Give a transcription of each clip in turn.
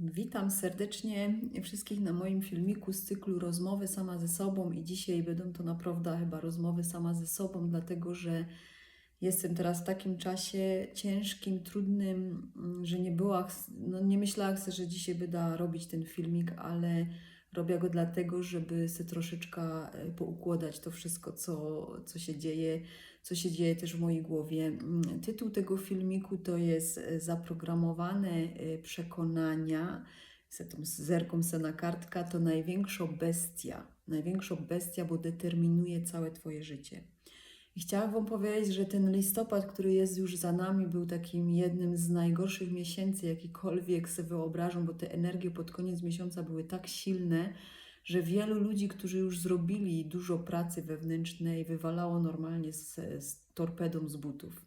Witam serdecznie wszystkich na moim filmiku z cyklu Rozmowy sama ze sobą i dzisiaj będą to naprawdę chyba rozmowy sama ze sobą, dlatego że jestem teraz w takim czasie ciężkim, trudnym, mm, że nie była, no nie myślałam, że dzisiaj będę robić ten filmik, ale robię go dlatego, żeby sobie troszeczkę e, poukładać to wszystko, co, co się dzieje, co się dzieje też w mojej głowie. Mm, Tytuł tego filmiku to jest e, Zaprogramowane e, przekonania. Zerką se na kartka to największa bestia. Największa bestia, bo determinuje całe Twoje życie. I chciałam Wam powiedzieć, że ten listopad, który jest już za nami, był takim jednym z najgorszych miesięcy, jakikolwiek sobie wyobrażam, bo te energie pod koniec miesiąca były tak silne, że wielu ludzi, którzy już zrobili dużo pracy wewnętrznej, wywalało normalnie z, z torpedą z butów.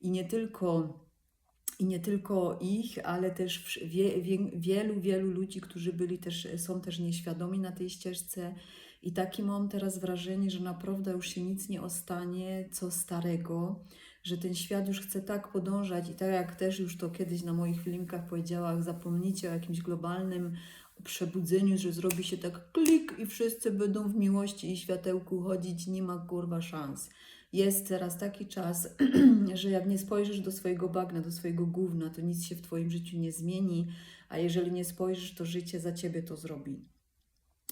I nie tylko i nie tylko ich, ale też wie, wie, wielu, wielu ludzi, którzy byli też, są też nieświadomi na tej ścieżce. I takie mam teraz wrażenie, że naprawdę już się nic nie ostanie, co starego, że ten świat już chce tak podążać i tak jak też już to kiedyś na moich filmikach powiedziałam, zapomnijcie o jakimś globalnym przebudzeniu, że zrobi się tak klik i wszyscy będą w miłości i światełku chodzić, nie ma kurwa szans. Jest teraz taki czas, że jak nie spojrzysz do swojego bagna, do swojego gówna, to nic się w Twoim życiu nie zmieni, a jeżeli nie spojrzysz, to życie za Ciebie to zrobi.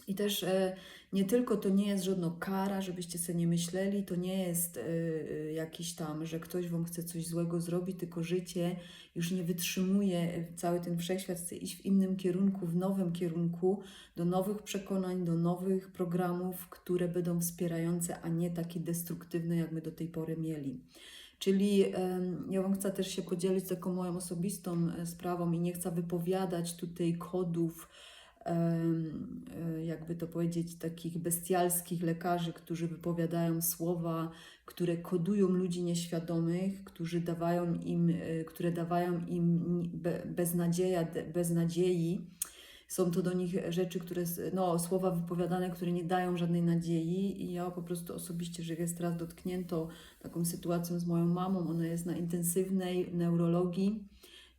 I też e, nie tylko to nie jest żadna kara, żebyście sobie nie myśleli, to nie jest e, e, jakiś tam, że ktoś wam chce coś złego zrobić, tylko życie już nie wytrzymuje, cały ten wszechświat chce iść w innym kierunku, w nowym kierunku, do nowych przekonań, do nowych programów, które będą wspierające, a nie takie destruktywne, jak my do tej pory mieli. Czyli ja Wam chcę też się podzielić taką moją osobistą sprawą i nie chcę wypowiadać tutaj kodów, jakby to powiedzieć, takich bestialskich lekarzy, którzy wypowiadają słowa, które kodują ludzi nieświadomych, którzy dawają im, e, które dawają im beznadzieja, beznadziei. Są to do nich rzeczy, które, no, słowa wypowiadane, które nie dają żadnej nadziei i ja po prostu osobiście, że jest teraz dotknięto taką sytuacją z moją mamą, ona jest na intensywnej neurologii,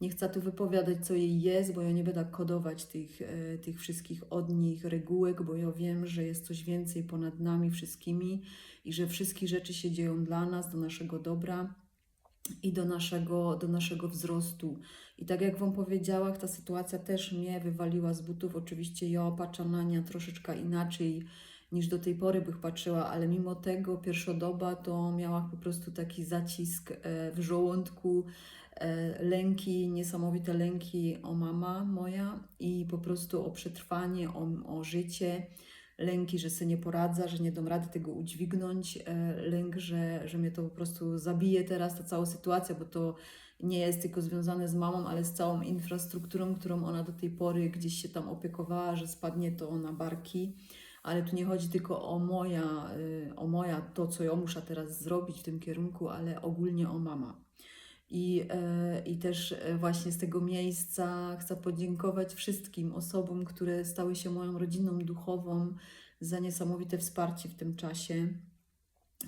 nie chcę tu wypowiadać, co jej jest, bo ja nie będę kodować tych, e, tych wszystkich od nich regułek, bo ja wiem, że jest coś więcej ponad nami wszystkimi i że wszystkie rzeczy się dzieją dla nas, do naszego dobra i do naszego, do naszego wzrostu. I tak jak Wam powiedziałam, ta sytuacja też mnie wywaliła z butów. Oczywiście ja patrzę na nią troszeczkę inaczej niż do tej pory bych patrzyła, ale mimo tego pierwszodoba to miała po prostu taki zacisk e, w żołądku, e, lęki, niesamowite lęki o mama moja i po prostu o przetrwanie, o, o życie. Lęki, że sobie nie poradza, że nie dam rady tego udźwignąć, e, lęk, że, że mnie to po prostu zabije teraz ta cała sytuacja, bo to nie jest tylko związane z mamą, ale z całą infrastrukturą, którą ona do tej pory gdzieś się tam opiekowała, że spadnie to na barki. Ale tu nie chodzi tylko o moja, y, o moja, to co ja muszę teraz zrobić w tym kierunku, ale ogólnie o mama. I, e, I też e, właśnie z tego miejsca chcę podziękować wszystkim osobom, które stały się moją rodziną duchową za niesamowite wsparcie w tym czasie,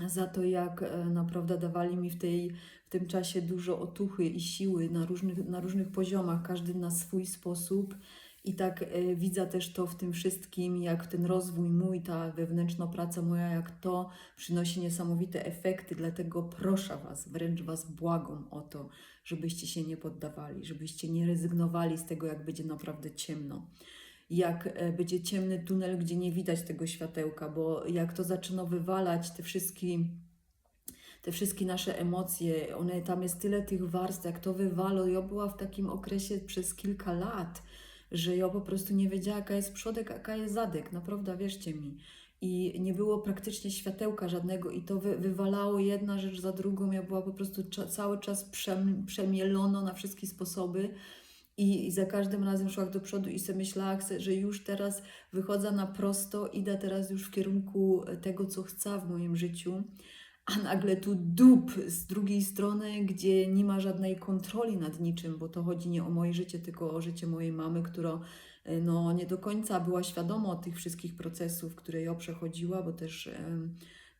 za to, jak e, naprawdę dawali mi w, tej, w tym czasie dużo otuchy i siły na różnych, na różnych poziomach, każdy na swój sposób. I tak e, widzę też to w tym wszystkim, jak ten rozwój mój, ta wewnętrzna praca moja, jak to przynosi niesamowite efekty. Dlatego proszę Was, wręcz Was błagam o to, żebyście się nie poddawali, żebyście nie rezygnowali z tego, jak będzie naprawdę ciemno. Jak e, będzie ciemny tunel, gdzie nie widać tego światełka, bo jak to zaczyna wywalać te wszystkie te wszystkie nasze emocje, one tam jest tyle tych warstw, jak to wywalo. Ja była w takim okresie przez kilka lat, że ja po prostu nie wiedziała, jaka jest przodek, jaka jest zadek, naprawdę, wierzcie mi. I nie było praktycznie światełka żadnego i to wy, wywalało jedna rzecz za drugą. Ja była po prostu cza, cały czas przem, przemielono na wszystkie sposoby. I, za każdym razem szła do przodu i sobie myślała, chcę- że już teraz wychodzę na prosto, idę teraz już w kierunku tego, co chcę w moim życiu a nagle tu dup z drugiej strony, gdzie nie ma żadnej kontroli nad niczym, bo to chodzi nie o moje życie, tylko o życie mojej mamy, która e, no, nie do końca była świadoma tych wszystkich procesów, które ja przechodziła, bo też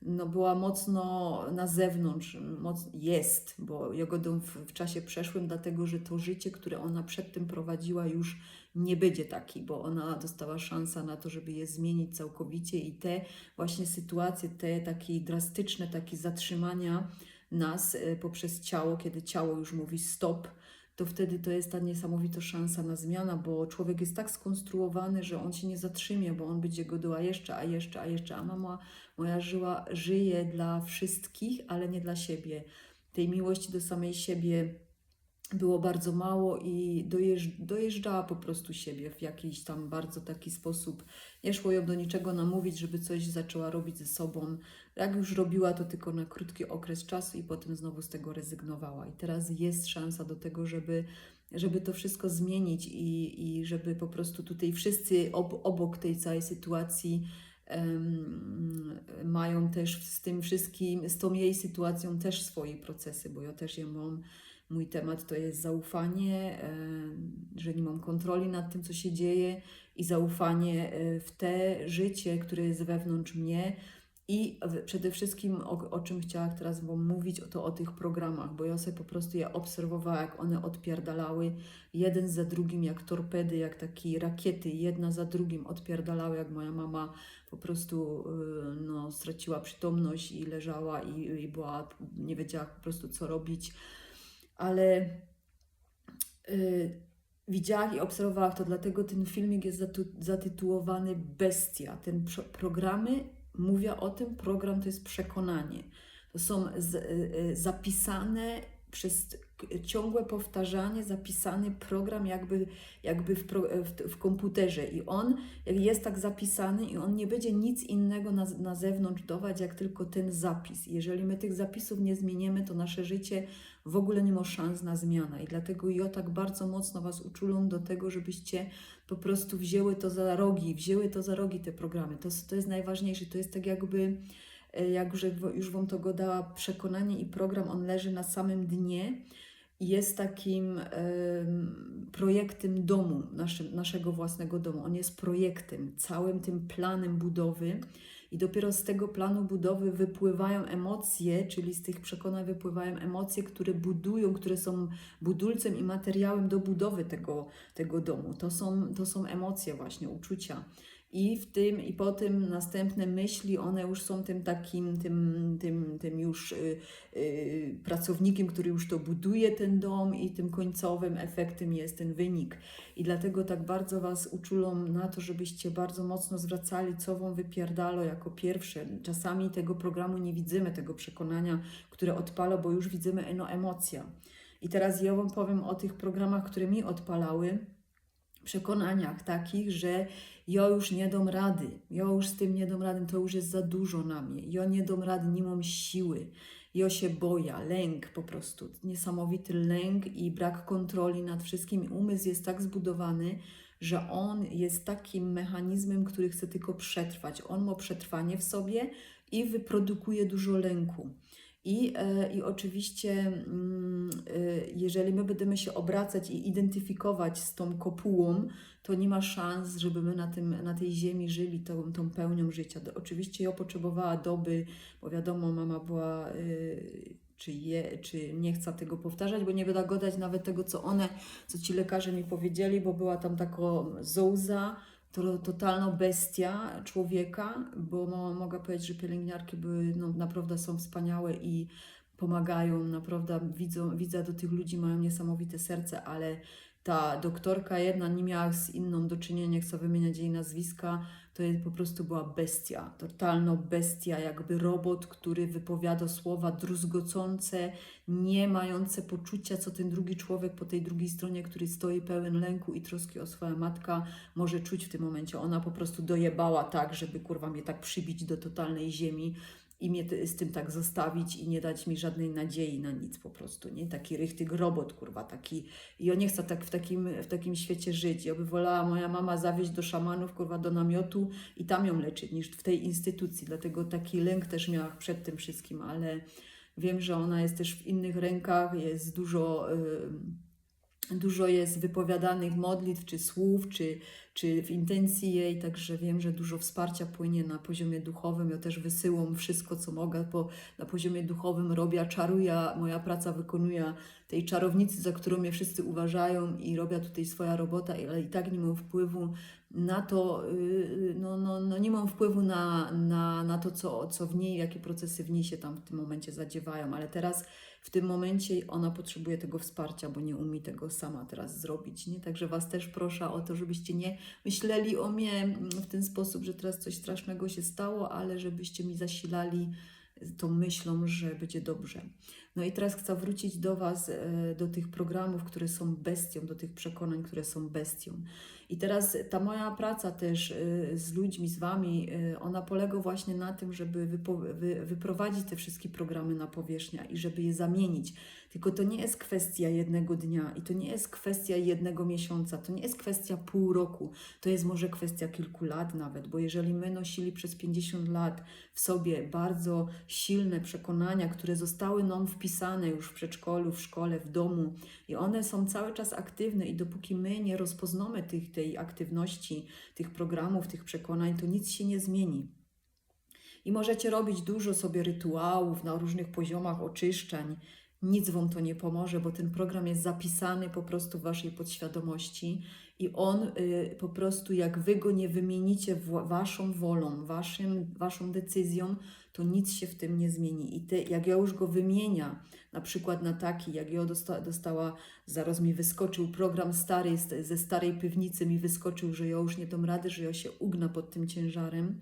no, była mocno na zewnątrz, moc, jest, bo Jogodą w, w czasie przeszłym, dlatego że to życie, które ona przedtem prowadziła, już nie będzie taki, bo ona dostała szansę na to, żeby je zmienić całkowicie i te właśnie sytuacje, te takie drastyczne, takie zatrzymania nas e, poprzez ciało, kiedy ciało już mówi stop, to wtedy to jest ta niesamowita szansa na zmianę, bo człowiek jest tak skonstruowany, że on się nie zatrzymie, bo on będzie godoła jeszcze, a jeszcze, a jeszcze, a mama moja żyła, żyje dla wszystkich, ale nie dla siebie. Tej miłości do samej siebie było bardzo mało i dojeżdż, dojeżdżała po prostu siebie w jakiś tam bardzo taki sposób. Nie szło ją do niczego namówić, żeby coś zaczęła robić ze sobą. Jak już robiła, to tylko na krótki okres czasu i potem znowu z tego rezygnowała. I teraz jest szansa do tego, żeby, żeby to wszystko zmienić i, i żeby po prostu tutaj wszyscy ob, obok tej całej sytuacji mają też z tym wszystkim, z tą jej sytuacją też swoje procesy, bo ja też je mam Mój temat to jest zaufanie, e, że nie mam kontroli nad tym, co się dzieje, i zaufanie e, w te życie, które jest wewnątrz mnie. I przede wszystkim, o, o czym chciałam teraz Wam mówić, to o tych programach, bo ja sobie po prostu je obserwowałam, jak one odpierdalały jeden za drugim, jak torpedy, jak takie rakiety, jedna za drugim odpierdalały, jak moja mama po prostu e, no, straciła przytomność i leżała i, i była, nie wiedziała po prostu co robić ale yy, widziałam i obserwowałam to, dlatego ten filmik jest zatytułowany Bestia. Ten pro programy mówią o tym, program to jest przekonanie. To są z, yy, zapisane przez ciągłe powtarzanie, zapisany program jakby, jakby w, pro, w, w, komputerze i on jest tak zapisany i on nie będzie nic innego na, na zewnątrz dawać, jak tylko ten zapis. Jeżeli my tych zapisów nie zmienimy, to nasze życie w ogóle nie ma szans na zmianę i dlatego ja tak bardzo mocno Was uczulam do tego, żebyście po prostu wzięły to za rogi, wzięły to za rogi te programy. To, to jest najważniejsze, to jest tak jakby e, jak już Wam to go dała przekonanie i program, on leży na samym dnie jest takim projektem domu, naszego własnego domu. On jest projektem, całym tym planem budowy i dopiero z tego planu budowy wypływają emocje, czyli z tych przekonań wypływają emocje, które budują, które są budulcem i materiałem do budowy tego, tego domu. To są, to są emocje właśnie, uczucia i w tym i po tym następne myśli, one już są tym takim, tym, tym, tym już y, y, pracownikiem, który już to buduje ten dom i tym końcowym efektem jest ten wynik. I dlatego tak bardzo Was uczulam na to, żebyście bardzo mocno zwracali, co Wam wypierdalo jako pierwsze. Czasami tego programu nie widzimy, tego przekonania, które odpala, bo już widzimy eno emocja. I teraz ja Wam powiem o tych programach, które mi odpalały, przekonaniach takich, że ja już nie dam rady, ja już z tym nie dam rady, to już jest za dużo na mnie, ja nie dam rady, nie mam siły, ja się boję, lęk po prostu, niesamowity lęk i brak kontroli nad wszystkim. Umysł jest tak zbudowany, że on jest takim mechanizmem, który chce tylko przetrwać. On ma przetrwanie w sobie i wyprodukuje dużo lęku. I, e, I oczywiście, mm, e, jeżeli my będziemy się obracać i identyfikować z tą kopułą, to nie ma szans, żeby my na, tym, na tej ziemi żyli tą, tą pełnią życia. Oczywiście ja potrzebowała doby, bo wiadomo, mama była, e, czy, je, czy nie chcę tego powtarzać, bo nie będę godać nawet tego, co one, co ci lekarze mi powiedzieli, bo była tam taka zołza, to totalna bestia człowieka, bo no, mogę powiedzieć, że pielęgniarki były, no, naprawdę są wspaniałe i pomagają, naprawdę widzą, widzę do tych ludzi, mają niesamowite serce, ale ta doktorka jedna nie miała z inną do czynienia, nie chcę wymieniać jej nazwiska, to po prostu była bestia, totalna bestia, jakby robot, który wypowiada słowa druzgocące, nie mające poczucia, co ten drugi człowiek po tej drugiej stronie, który stoi pełen lęku i troski o swoją matka, może czuć w tym momencie. Ona po prostu dojebała tak, żeby kurwa mnie tak przybić do totalnej ziemi, i mnie z tym tak zostawić i nie dać mi żadnej nadziei na nic po prostu, nie? Taki rychtyk robot, kurwa, taki... I ja nie chcę tak w takim, w takim świecie żyć. Ja by wolała moja mama zawieźć do szamanów, kurwa, do namiotu i tam ją leczyć, niż w tej instytucji. Dlatego taki lęk też miała przed tym wszystkim, ale wiem, że ona jest też w innych rękach, jest dużo... Yy, Dużo jest wypowiadanych modlitw, czy słów, czy, czy w intencji jej, także wiem, że dużo wsparcia płynie na poziomie duchowym. Ja też wysyłam wszystko, co mogę, bo na poziomie duchowym robię, czaruję, moja praca wykonuje tej czarownicy, za którą mnie wszyscy uważają i robię tutaj swoja robota, ale i tak nie mam wpływu na to, yy, no, no, no nie mam wpływu na, na, na to, co, co w niej, jakie procesy w niej się tam w tym momencie zadziewają, ale teraz w tym momencie ona potrzebuje tego wsparcia, bo nie umie tego sama teraz zrobić. Nie? Także Was też proszę o to, żebyście nie myśleli o mnie w ten sposób, że teraz coś strasznego się stało, ale żebyście mi zasilali tą myślą, że będzie dobrze. No i teraz chcę wrócić do Was, e, do tych programów, które są bestią, do tych przekonań, które są bestią. I teraz ta moja praca też e, z ludźmi, z Wami, e, ona polega właśnie na tym, żeby wy- wyprowadzić te wszystkie programy na powierzchnię i żeby je zamienić. Tylko to nie jest kwestia jednego dnia i to nie jest kwestia jednego miesiąca, to nie jest kwestia pół roku, to jest może kwestia kilku lat nawet, bo jeżeli my nosili przez 50 lat w sobie bardzo silne przekonania, które zostały nam wpisane już w przedszkolu, w szkole, w domu i one są cały czas aktywne i dopóki my nie rozpoznamy tych, tej aktywności, tych programów, tych przekonań, to nic się nie zmieni. I możecie robić dużo sobie rytuałów na różnych poziomach oczyszczeń, nic Wam to nie pomoże, bo ten program jest zapisany po prostu w Waszej podświadomości i on y, po prostu, jak Wy go nie wymienicie Waszą wolą, waszym, Waszą decyzją, to nic się w tym nie zmieni. I ty, jak ja już go wymienia, na przykład na taki, jak ja dosta, dostała, zaraz mi wyskoczył program stary, ze starej piwnicy mi wyskoczył, że ja już nie dam rady, że ja się ugna pod tym ciężarem,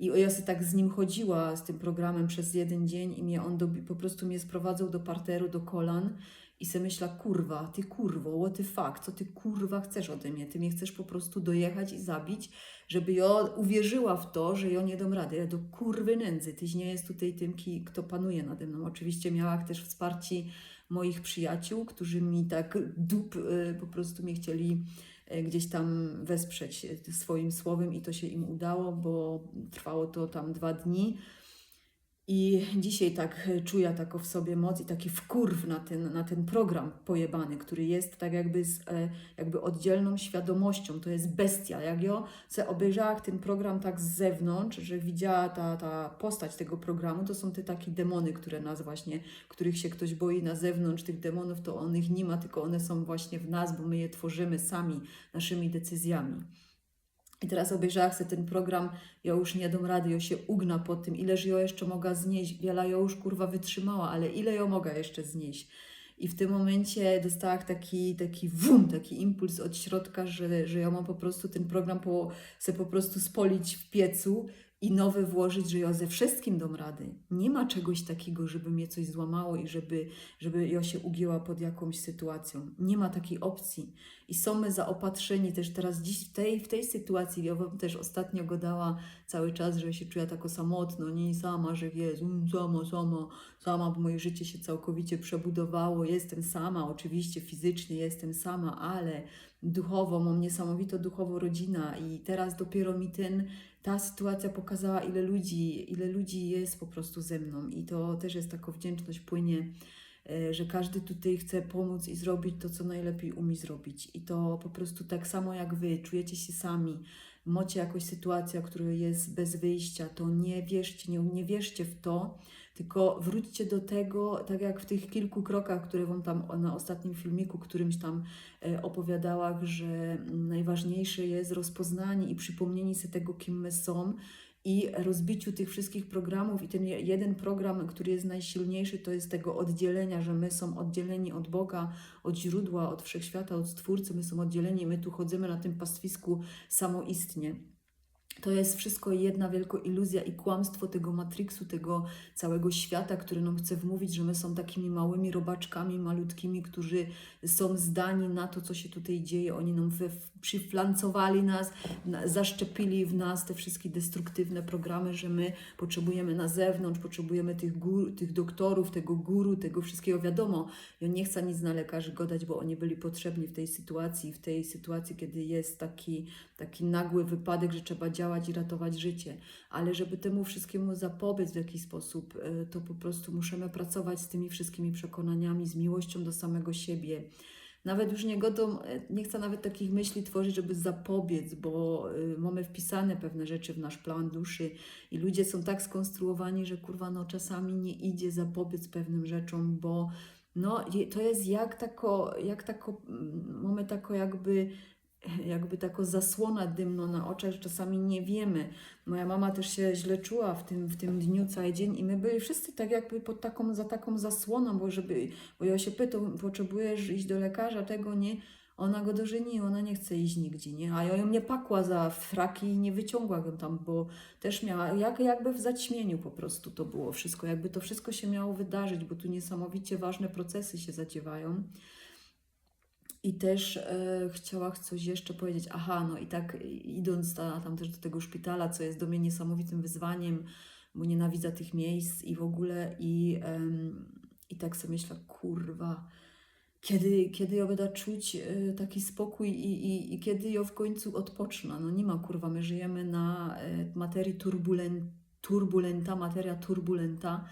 i ja sobie tak z nim chodziła, z tym programem przez jeden dzień i mnie on do, po prostu mnie sprowadzał do parteru, do kolan i sobie myśla, kurwa, ty kurwo, what the fuck, co ty kurwa chcesz ode mnie? Ty mnie chcesz po prostu dojechać i zabić, żeby ja uwierzyła w to, że ja nie dam rady. Ja do kurwy nędzy, tyś nie jest tutaj tym, kto panuje nade mną. Oczywiście miała też wsparcie moich przyjaciół, którzy mi tak dup y, po prostu mnie chcieli E, gdzieś tam wesprzeć e, swoim słowem i to się im udało, bo trwało to tam dwa dni. I dzisiaj tak czuję taką w sobie moc i taki wkurw na ten, na ten program pojebany, który jest tak jakby z e, jakby oddzielną świadomością. To jest bestia. Jak ja se obejrzałam ten program tak z zewnątrz, że widziała ta, ta postać tego programu, to są te takie demony, które nas właśnie, których się ktoś boi na zewnątrz, tych demonów, to on ich nie ma, tylko one są właśnie w nas, bo my je tworzymy sami, naszymi decyzjami. I teraz obejrzałam sobie ten program, ja już nie dam rady, ja się ugna po tym, ileż ja jeszcze mogła znieść, wiele ja już kurwa wytrzymała, ale ile ja mogę jeszcze znieść. I w tym momencie dostałam taki, taki wum, taki impuls od środka, że, że ja mam po prostu ten program po, sobie po prostu spolić w piecu i nowe włożyć, że ja ze wszystkim dam rady. Nie ma czegoś takiego, żeby mnie coś złamało i żeby, żeby ja się ugięła pod jakąś sytuacją. Nie ma takiej opcji. I są my zaopatrzeni też teraz dziś w tej, w tej sytuacji. Ja wam też ostatnio go dała cały czas, że się czuję tako samotno, nie sama, że jest, um, sama, sama, sama, bo moje życie się całkowicie przebudowało. Jestem sama, oczywiście fizycznie jestem sama, ale duchowo mam niesamowitą duchowo rodzina i teraz dopiero mi ten ta sytuacja pokazała, ile ludzi, ile ludzi jest po prostu ze mną. I to też jest taka wdzięczność płynie, e, że każdy tutaj chce pomóc i zrobić to, co najlepiej umie zrobić. I to po prostu tak samo jak Wy. Czujecie się sami, macie jakąś sytuację, która jest bez wyjścia, to nie wierzcie, nie, nie wierzcie w to, tylko wróćcie do tego, tak jak w tych kilku krokach, które Wam tam na ostatnim filmiku, którymś tam e, opowiadałam, że najważniejsze jest rozpoznanie i przypomnienie sobie tego, kim my są i rozbiciu tych wszystkich programów i ten jeden program, który jest najsilniejszy, to jest tego oddzielenia, że my są oddzieleni od Boga, od źródła, od wszechświata, od Stwórcy, my są oddzieleni, my tu chodzimy na tym pastwisku samoistnie. To jest wszystko jedna wielka iluzja i kłamstwo tego Matrixu, tego całego świata, który nam chce wmówić, że my są takimi małymi robaczkami, malutkimi, którzy są zdani na to, co się tutaj dzieje. Oni nam przyflancowali nas, zaszczepili w nas te wszystkie destruktywne programy, że my potrzebujemy na zewnątrz, potrzebujemy tych, gór, tych doktorów, tego guru, tego wszystkiego. Wiadomo, ja nie chcę nic na lekarzy godać, bo oni byli potrzebni w tej sytuacji, w tej sytuacji, kiedy jest taki, taki nagły wypadek, że trzeba działać i ratować życie. Ale żeby temu wszystkiemu zapobiec w jakiś sposób, e, to po prostu musimy pracować z tymi wszystkimi przekonaniami, z miłością do samego siebie nawet już nie godą, e, nie chcę nawet takich myśli tworzyć, żeby zapobiec, bo y, mamy wpisane pewne rzeczy w nasz plan duszy i ludzie są tak skonstruowani, że kurwa no czasami nie idzie zapobiec pewnym rzeczom, bo no to jest jak tako, jak tako, mm, mamy tako jakby jakby taka zasłona dymno na oczach, że czasami nie wiemy. Moja mama też się źle czuła w tym, w tym dniu cały dzień i my byli wszyscy tak jakby pod taką, za taką zasłoną, bo żeby, bo ja się pytam, potrzebujesz iść do lekarza, tego nie, ona go dożeni, ona nie chce iść nigdzie, nie? A ja ją nie pakła za fraki i nie wyciągła go tam, bo też miała, jak, jakby w zaćmieniu po prostu to było wszystko, jakby to wszystko się miało wydarzyć, bo tu niesamowicie ważne procesy się zadziewają. I też e, chciała coś jeszcze powiedzieć. Aha, no i tak idąc ta, tam też do tego szpitala, co jest do mnie niesamowitym wyzwaniem, bo nienawidzę tych miejsc i w ogóle i, i tak sobie myślę, kurwa, kiedy, kiedy ja będę czuć e, taki spokój i, i, i kiedy ja w końcu odpocznę. No nie ma, kurwa, my żyjemy na e, materii turbulent, turbulenta, materia turbulenta,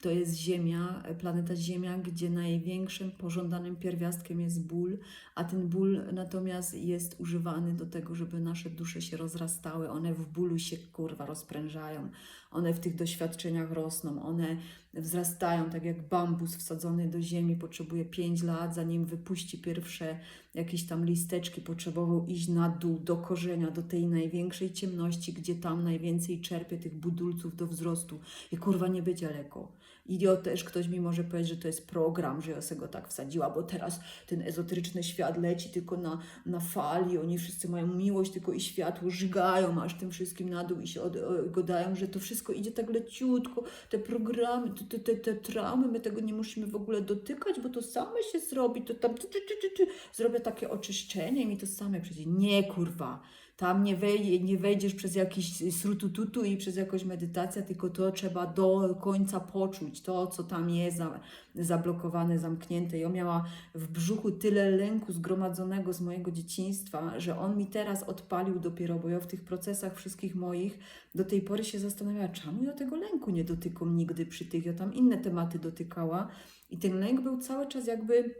to jest Ziemia, planeta Ziemia, gdzie największym pożądanym pierwiastkiem jest ból, a ten ból natomiast jest używany do tego, żeby nasze dusze się rozrastały. One w bólu się kurwa rozprężają, one w tych doświadczeniach rosną, one wzrastają tak jak bambus wsadzony do ziemi, potrzebuje 5 lat, zanim wypuści pierwsze jakieś tam listeczki, potrzebował iść na dół do korzenia, do tej największej ciemności, gdzie tam najwięcej czerpie tych budulców do wzrostu. I kurwa nie będzie lekko. I też ktoś mi może powiedzieć, że to jest program, że ja sobie go tak wsadziła, bo teraz ten ezoteryczny świat leci tylko na, na fali, oni wszyscy mają miłość tylko i światło, żygają aż tym wszystkim na dół i się od, godają, że to wszystko idzie tak leciutko, te programy, te, te, te, traumy, my tego nie musimy w ogóle dotykać, bo to same się zrobi, to tam, ty, ty, ty, ty, zrobię takie oczyszczenie i mi to same przyjdzie. Nie, kurwa tam nie, wej, nie wejdziesz przez jakiś srutututu i przez jakąś medytację, tylko to trzeba do końca poczuć, to co tam jest za, zablokowane, zamknięte. Ja miała w brzuchu tyle lęku zgromadzonego z mojego dzieciństwa, że on mi teraz odpalił dopiero, bo ja w tych procesach wszystkich moich do tej pory się zastanawiała, czemu ja tego lęku nie dotykam nigdy przy tych, ja tam inne tematy dotykała i ten lęk był cały czas jakby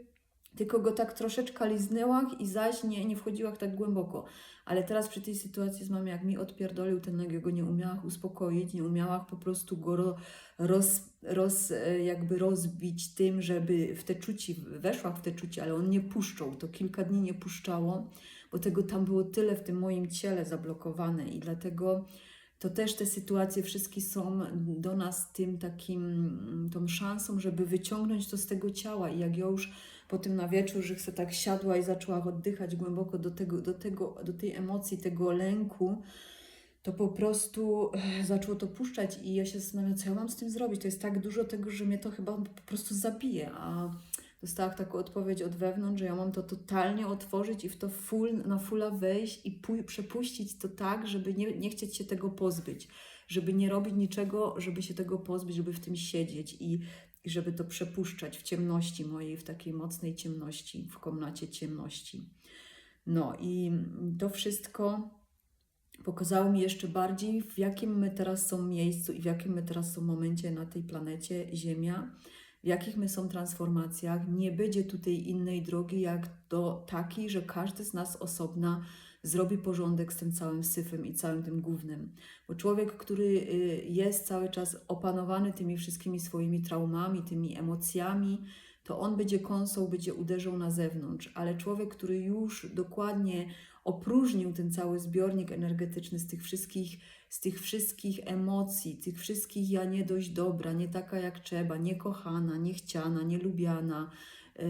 tylko go tak troszeczkę liznęłam i zaś nie, nie wchodziłam tak głęboko. Ale teraz przy tej sytuacji z mamą, jak mi odpierdolił ten nogi, go nie umiałam uspokoić, nie umiałam po prostu go roz, roz, e, jakby rozbić tym, żeby w te czuci, weszła w te czuci, ale on nie puszczał, to kilka dni nie puszczało, bo tego tam było tyle w tym moim ciele zablokowane i dlatego to też te sytuacje wszystkie są do nas tym takim, tą szansą, żeby wyciągnąć to z tego ciała i jak ja już po tym na wieczór, że chcę tak siadła i zaczęła oddychać głęboko do, tego, do, tego, do tej emocji, tego lęku, to po prostu eh, zaczęło to puszczać i ja się zastanawiam, co ja mam z tym zrobić. To jest tak dużo tego, że mnie to chyba po prostu zabije, a dostałam taką odpowiedź od wewnątrz, że ja mam to totalnie otworzyć i w to full, na fulla wejść i przepuścić to tak, żeby nie, nie chcieć się tego pozbyć, żeby nie robić niczego, żeby się tego pozbyć, żeby w tym siedzieć i i żeby to przepuszczać w ciemności mojej, w takiej mocnej ciemności, w komnacie ciemności. No i to wszystko pokazało mi jeszcze bardziej, w jakim my teraz są miejscu i w jakim my teraz są momencie na tej planecie Ziemia, w jakich my są transformacjach. Nie będzie tutaj innej drogi, jak do takiej, że każdy z nas osobna zrobi porządek z tym całym syfem i całym tym głównym. Bo człowiek, który y, jest cały czas opanowany tymi wszystkimi swoimi traumami, tymi emocjami, to on będzie kąsą, będzie uderzał na zewnątrz, ale człowiek, który już dokładnie opróżnił ten cały zbiornik energetyczny z tych wszystkich, z tych wszystkich emocji, tych wszystkich ja nie dość dobra, nie taka jak trzeba, niekochana, niechciana, nielubiana,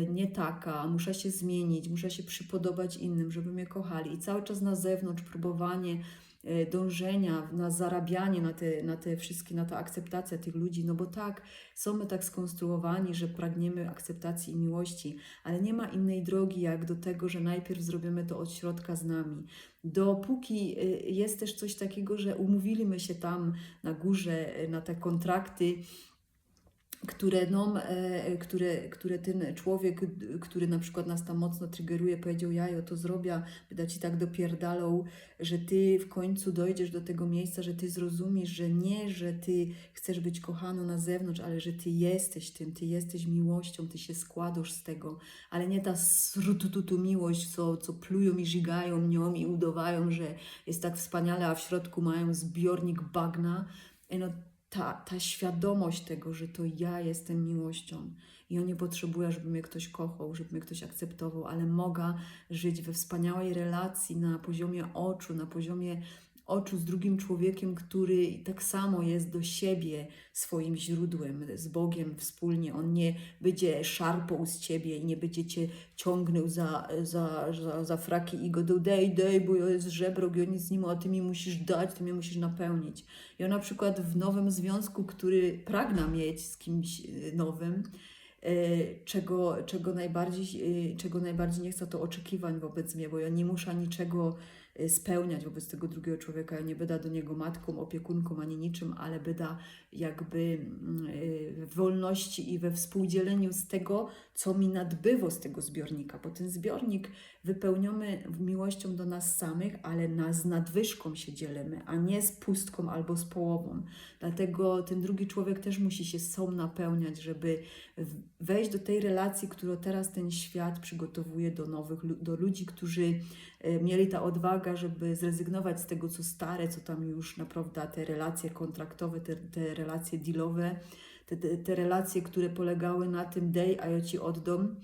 nie taka, muszę się zmienić, muszę się przypodobać innym, żeby mnie kochali. I cały czas na zewnątrz próbowanie e, dążenia, na zarabianie, na te, na te wszystkie, na tę akceptację tych ludzi, no bo tak, są my tak skonstruowani, że pragniemy akceptacji i miłości, ale nie ma innej drogi jak do tego, że najpierw zrobimy to od środka z nami. Dopóki e, jest też coś takiego, że umówiliśmy się tam na górze na te kontrakty, które, no, e, które, które ten człowiek, który na przykład nas tam mocno triggeruje, powiedział, jajo, to zrobię, będę ci tak dopierdalał, że ty w końcu dojdziesz do tego miejsca, że ty zrozumiesz, że nie, że ty chcesz być kochaną na zewnątrz, ale że ty jesteś tym, ty jesteś miłością, ty się składasz z tego, ale nie ta srutututu miłość, co, co plują i żygają nią i udawają, że jest tak wspaniale, a w środku mają zbiornik bagna. Ej, No, ta, ta świadomość tego, że to ja jestem miłością i on nie potrzebuje, żeby mnie ktoś kochał, żeby mnie ktoś akceptował, ale mogę żyć we wspaniałej relacji na poziomie oczu, na poziomie oczu z drugim człowiekiem, który tak samo jest do siebie swoim źródłem, z Bogiem wspólnie. On nie będzie szarpał z ciebie i nie będzie cię ciągnął za, za, za, za fraki i go do dej, dej, bo jest żebrok i on nic z nim, a ty mi musisz dać, ty mnie musisz napełnić. Ja na przykład w nowym związku, który pragnę mieć z kimś y, nowym, y, czego, czego, najbardziej, y, czego najbardziej nie chcę, to oczekiwań wobec mnie, bo ja nie muszę niczego spełniać wobec tego drugiego człowieka. Nie będę do niego matką, opiekunką ani niczym, ale będę jakby mm, y, w wolności i we współdzieleniu z tego, co mi nadbywa z tego zbiornika, bo ten zbiornik wypełniony miłością do nas samych, ale na, z nadwyżką się dzielimy, a nie z pustką albo z połową. Dlatego ten drugi człowiek też musi się sobą napełniać, żeby wejść do tej relacji, którą teraz ten świat przygotowuje do nowych, do ludzi, którzy mieli ta odwaga, żeby zrezygnować z tego, co stare, co tam już naprawdę te relacje kontraktowe, te, te relacje dealowe, te, te, te relacje, które polegały na tym dej, a ja ci oddam,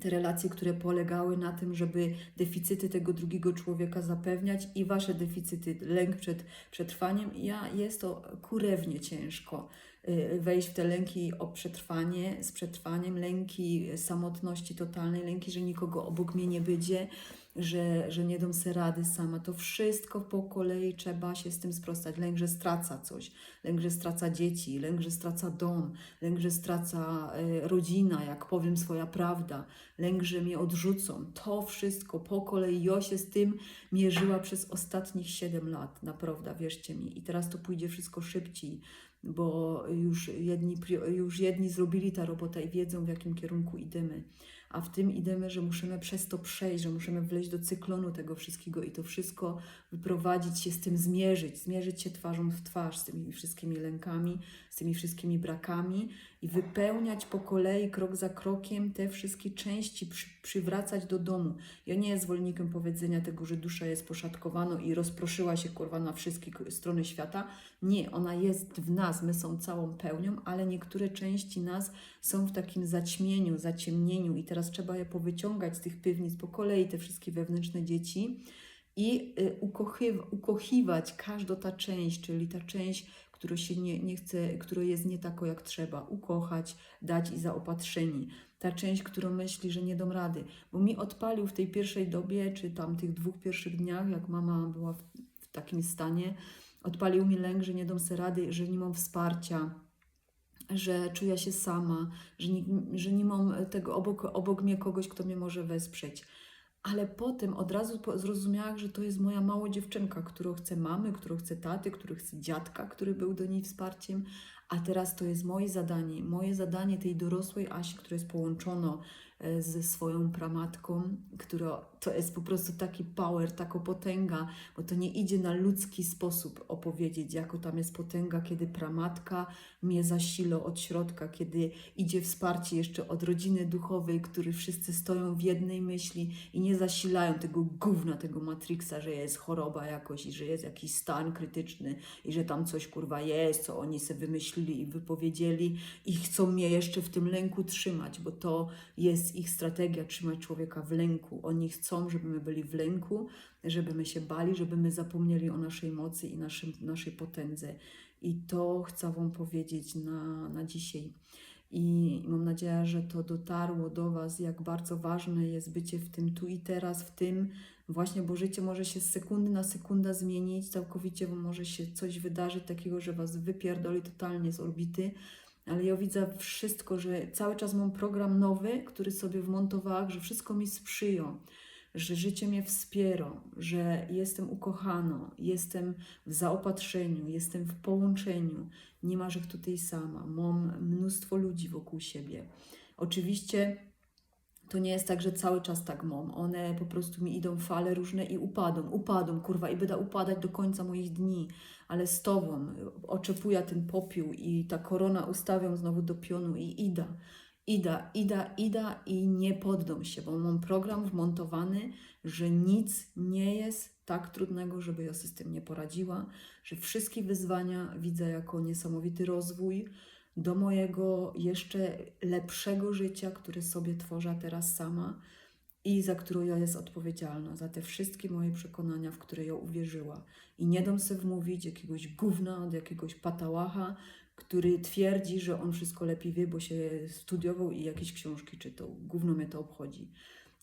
te relacje, które polegały na tym, żeby deficyty tego drugiego człowieka zapewniać i wasze deficyty, lęk przed przetrwaniem. Ja jest to kurewnie ciężko y, wejść w te lęki o przetrwanie, z przetrwaniem, lęki samotności totalnej, lęki, że nikogo obok mnie nie będzie, że, że nie dam sobie rady sama. To wszystko po kolei trzeba się z tym sprostać. Lęk, że straca coś, lęk, że straca dzieci, lęk, że straca dom, lęk, że straca e, rodzina, jak powiem swoja prawda, lęk, że mnie odrzucą. To wszystko po kolei. Ja się z tym mierzyła przez ostatnich 7 lat, naprawdę, wierzcie mi. I teraz to pójdzie wszystko szybciej, bo już jedni, już jedni zrobili tę robotę i wiedzą, w jakim kierunku idziemy. A w tym idziemy, że musimy przez to przejść, że musimy wleźć do cyklonu tego wszystkiego i to wszystko wyprowadzić się z tym, zmierzyć, zmierzyć się twarzą w twarz z tymi wszystkimi lękami, z tymi wszystkimi brakami i wypełniać po kolei, krok za krokiem te wszystkie części, przy, przywracać do domu. Ja nie jest zwolennikiem powiedzenia tego, że dusza jest poszatkowana i rozproszyła się kurwa na wszystkie strony świata. Nie, ona jest w nas, my są całą pełnią, ale niektóre części nas są w takim zaćmieniu, zaciemnieniu i teraz trzeba je powyciągać z tych piwnic po kolei, te wszystkie wewnętrzne dzieci i y, ukochiwać każdą ta część, czyli ta część, która się nie, nie chce, która jest nie tako jak trzeba, ukochać, dać i zaopatrzeni. Ta część, która myśli, że nie dam rady, bo mi odpalił w tej pierwszej dobie, czy tam tych dwóch pierwszych dniach, jak mama była w, w takim stanie, odpalił mi lęk, że nie dam sobie rady, że nie mam wsparcia, że czuję się sama, że nie, że nie mam tego obok, obok mnie kogoś, kto mnie może wesprzeć. Ale potem od razu zrozumiałam, że to jest moja mała dziewczynka, którą chce mamy, którą chce taty, który chce dziadka, który był do niej wsparciem. A teraz to jest moje zadanie, moje zadanie tej dorosłej Asi, która jest połączona e, ze swoją pramatką, która to jest po prostu taki power, taka potęga, bo to nie idzie na ludzki sposób opowiedzieć, jako tam jest potęga, kiedy pramatka mnie zasila od środka, kiedy idzie wsparcie jeszcze od rodziny duchowej, którzy wszyscy stoją w jednej myśli i nie zasilają tego gówna, tego Matrixa, że jest choroba jakoś i że jest jakiś stan krytyczny i że tam coś kurwa jest, co oni sobie wymyślili i wypowiedzieli i chcą mnie jeszcze w tym lęku trzymać, bo to jest ich strategia, trzymać człowieka w lęku. Oni chcą, żeby my byli w lęku, żeby my się bali, żeby my zapomnieli o naszej mocy i naszym, naszej potędze. I to chcę Wam powiedzieć na, na dzisiaj. I mam nadzieję, że to dotarło do Was, jak bardzo ważne jest bycie w tym tu i teraz, w tym właśnie, bo życie może się z sekundy na sekundę zmienić, całkowicie może się coś wydarzyć takiego, że Was wypierdoli totalnie z orbity, ale ja widzę wszystko, że cały czas mam program nowy, który sobie wmontowałam, że wszystko mi sprzyja, że życie mnie wspiera, że jestem ukochana, jestem w zaopatrzeniu, jestem w połączeniu. Nie ma, że tutaj sama. Mam mnóstwo ludzi wokół siebie. Oczywiście to nie jest tak, że cały czas tak mam. One po prostu mi idą fale różne i upadą, upadą, kurwa, i będę upadać do końca moich dni. Ale z Tobą oczepuję ten popiół i ta korona ustawiam znowu do pionu i ida. Ida, ida, ida i nie poddam się, bo mam program wmontowany, że nic nie jest tak trudnego, żeby ja tym nie poradziła, że wszystkie wyzwania widzę jako niesamowity rozwój do mojego jeszcze lepszego życia, które sobie tworzę teraz sama i za którą ja jest odpowiedzialna, za te wszystkie moje przekonania, w które ja uwierzyła. I nie dam sobie wmówić jakiegoś gówna od jakiegoś patałacha, który twierdzi, że on wszystko lepiej wie, bo się studiował i jakieś książki czytał. Gówno mnie to obchodzi.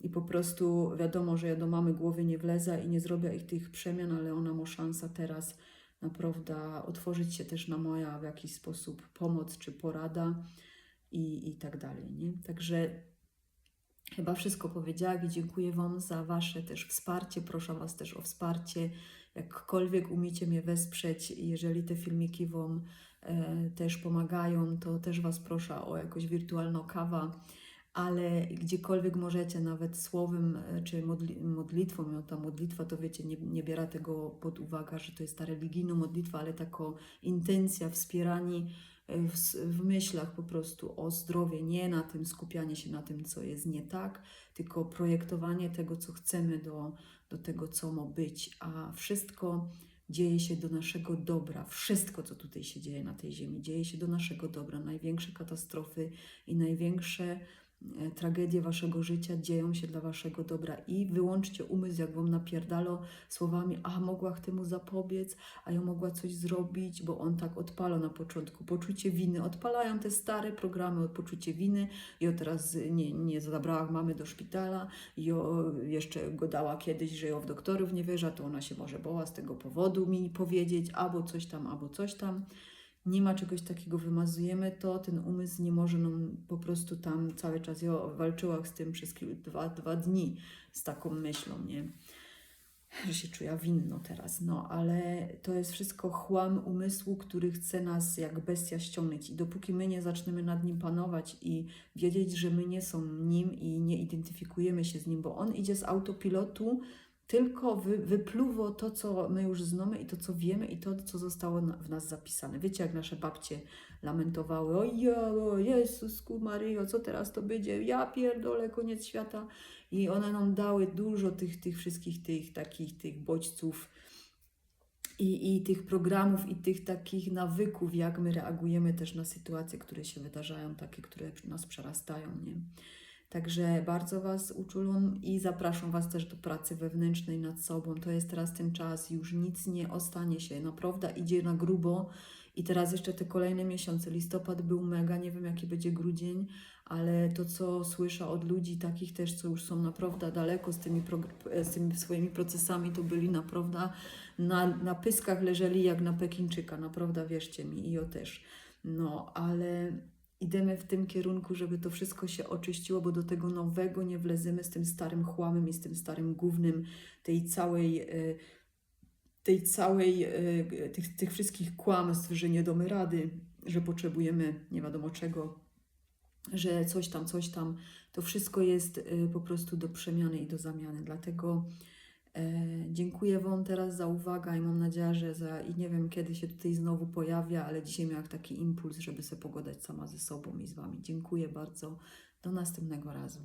I po prostu wiadomo, że ja do mamy głowy nie wlezę i nie zrobię ich tych przemian, ale ona ma szansę teraz naprawdę otworzyć się też na moja w jakiś sposób pomoc czy porada i, i tak dalej. Nie? Także chyba wszystko powiedziałam i dziękuję Wam za Wasze też wsparcie. Proszę Was też o wsparcie. Jakkolwiek umiecie mnie wesprzeć, jeżeli te filmiki Wam e, też pomagają, to też Was proszę o jakąś wirtualną kawa ale gdziekolwiek możecie, nawet słowem e, czy modli modlitwą, no ta modlitwa to wiecie, nie, nie biera tego pod uwagę, że to jest ta religijna modlitwa, ale taka intencja, wspieranie w, w myślach po prostu o zdrowie, nie na tym skupianie się na tym, co jest nie tak, tylko projektowanie tego, co chcemy do, do tego, co ma być, a wszystko dzieje się do naszego dobra. Wszystko, co tutaj się dzieje na tej ziemi, dzieje się do naszego dobra. Największe katastrofy i największe tragedie waszego życia dzieją się dla waszego dobra i wyłączcie umysł, jak wam napierdalo słowami, a mogła temu zapobiec, a ja mogła coś zrobić, bo on tak odpala na początku. Poczucie winy. Odpalają te stare programy od poczucie winy i o teraz nie, nie zabrała mamy do szpitala i o, jeszcze go dała kiedyś, że ją w doktorów nie wierza, to ona się może boła z tego powodu mi powiedzieć, albo coś tam, albo coś tam nie ma czegoś takiego, wymazujemy to, ten umysł nie może nam po prostu tam cały czas, ja walczyłam z tym przez dwa, dwa dni z taką myślą, nie? Że się czuję winno teraz, no ale to jest wszystko chłam umysłu, który chce nas jak bestia ściągnąć i dopóki my nie zaczniemy nad nim panować i wiedzieć, że my nie są nim i nie identyfikujemy się z nim, bo on idzie z autopilotu, tylko wy, wypluwo to, co my już znamy i to, co wiemy i to, co zostało na, w nas zapisane. Wiecie, jak nasze babcie lamentowały, o jo, Jezusku Maryjo, co teraz to będzie, ja pierdolę, koniec świata. I one nam dały dużo tych, tych wszystkich tych takich tych bodźców i, i tych programów i tych takich nawyków, jak my reagujemy też na sytuacje, które się wydarzają, takie, które nas przerastają, nie? Także bardzo Was uczulam i zapraszam Was też do pracy wewnętrznej nad sobą. To jest teraz ten czas, już nic nie ostanie się. Naprawdę idzie na grubo i teraz jeszcze te kolejne miesiące. Listopad był mega, nie wiem jaki będzie grudzień, ale to co słyszę od ludzi takich też, co już są naprawdę daleko z tymi, z tymi swoimi procesami, to byli naprawdę na, na pyskach leżeli jak na Pekinczyka, naprawdę wierzcie mi i o też. No, ale idziemy w tym kierunku, żeby to wszystko się oczyściło, bo do tego nowego nie wlezymy z tym starym chłamem i z tym starym głównym tej całej, e, tej całej, e, tych, tych wszystkich kłamstw, że nie damy rady, że potrzebujemy nie wiadomo czego, że coś tam, coś tam. To wszystko jest e, po prostu do przemiany i do zamiany. Dlatego dziękuję Wam teraz za uwagę i mam nadzieję, że za, i nie wiem kiedy się tutaj znowu pojawia, ale dzisiaj miałam taki impuls, żeby sobie pogadać sama ze sobą i z Wami. Dziękuję bardzo. Do następnego razu.